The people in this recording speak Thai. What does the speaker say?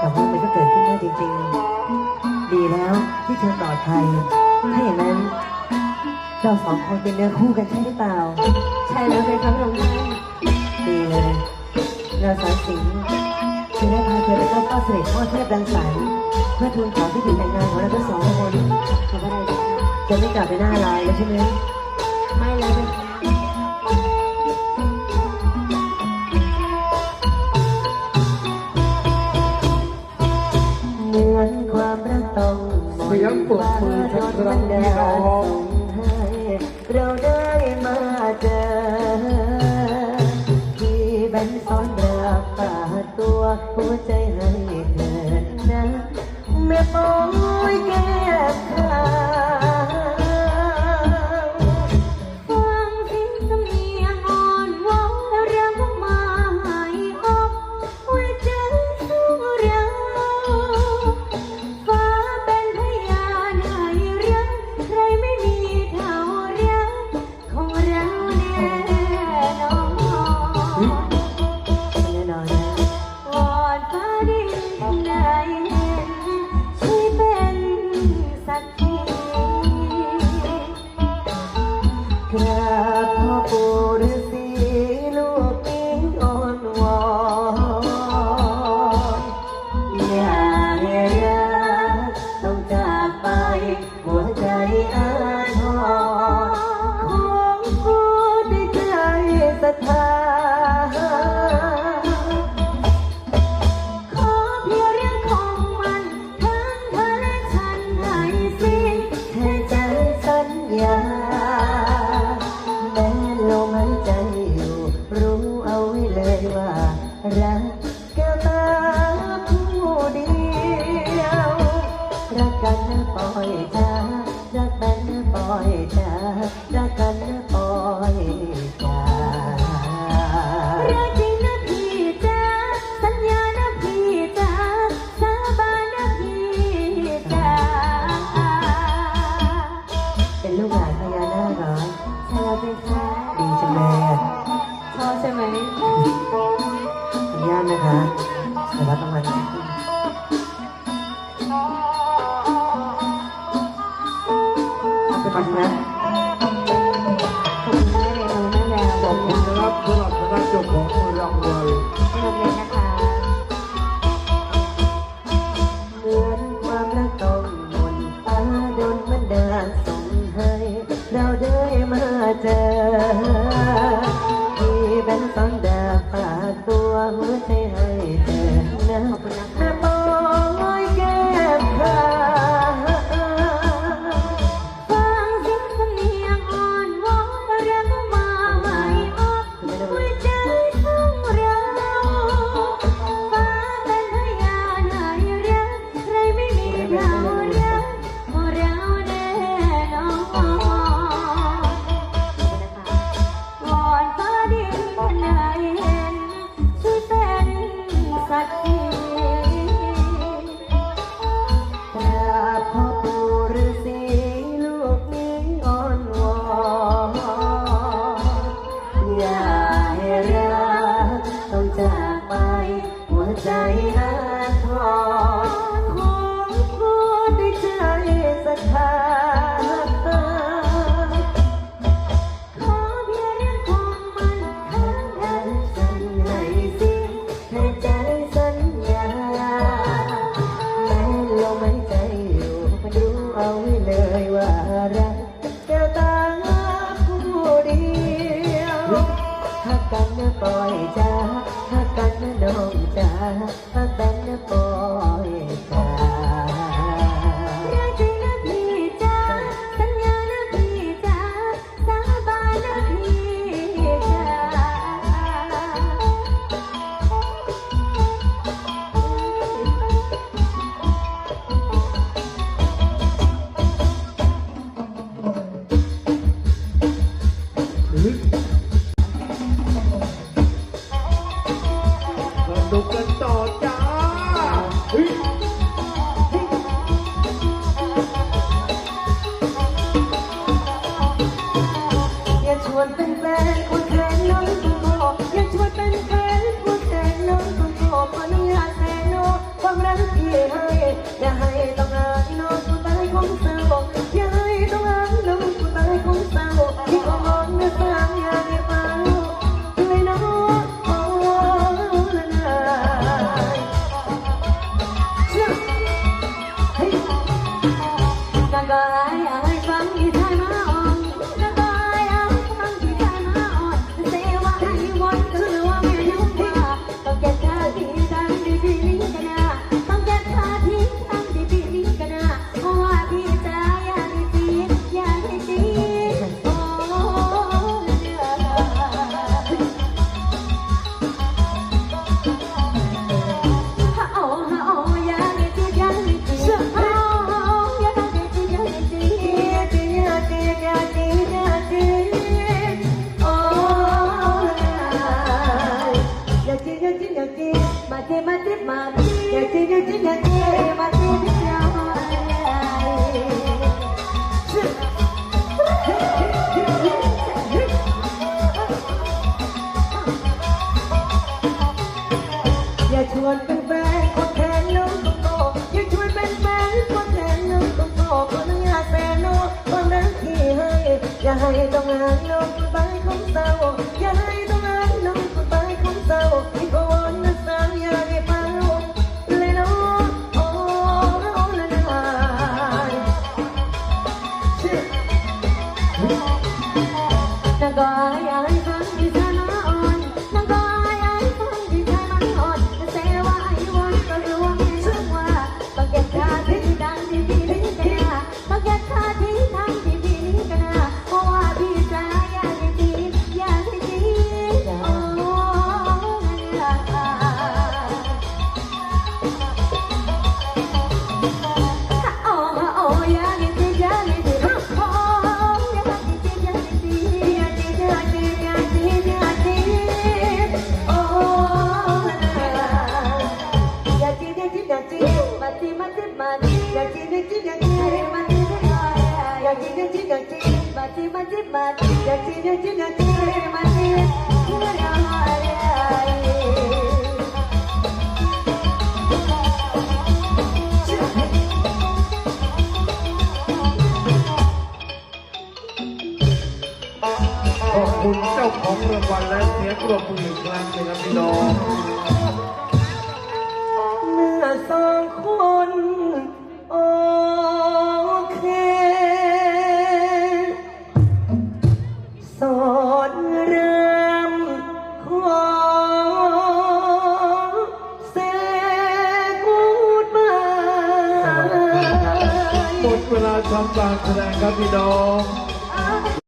แต่ว่ามันก็เกิดขึ้นได้จริงๆ ดีแล้วที่เธอปลอดภัยถ้าอย่างนั้นเราสองคนเป็นเนื้อคู่กันใช่หรือเปล่า ใช่แล้วเป็นครั้งแรกดีเลยเราสองสิงห์จะได้พาเธอไปเข้าเป้าเสด็จพ่อเทพดังสายเพื่อทูลขอที่ถึงแต่งงานของเราทั้งสองคนจะไม่กลับไปหน้าลายแล้วใช่ไหมไม่แล้วเป็น ทั้งปรบมือทั้งราให้เราได้ ก่อนครับขอไคุม่เรนูแม่แววขอบคุณนะครับสำหรับคณะจบของรางวัล เริ่มเนะาไว้เลยว่ารักแก้วตาผู้เดียวหักกันนะปล่อยจ้าหักกันนะน้องจ้าหัก 放得太吗 อย่าให้ต้องงานลงไปของเศร้าอย่าให้ต้องงานลงไปของเศร้าที่ก็วอนนะสาวอย่าให้เฝ้าเลยน้องโอ้โอ้ละนายชื่อนักกาย ขอบคุณเจ้าของรางวัลและเสียงปรบมืออีกคางหนึ่งครีดอง เมื่อสองคน สอดเรื่อของเสกูดบาหมดเวลาทำบางแสดงครับพี่น้อง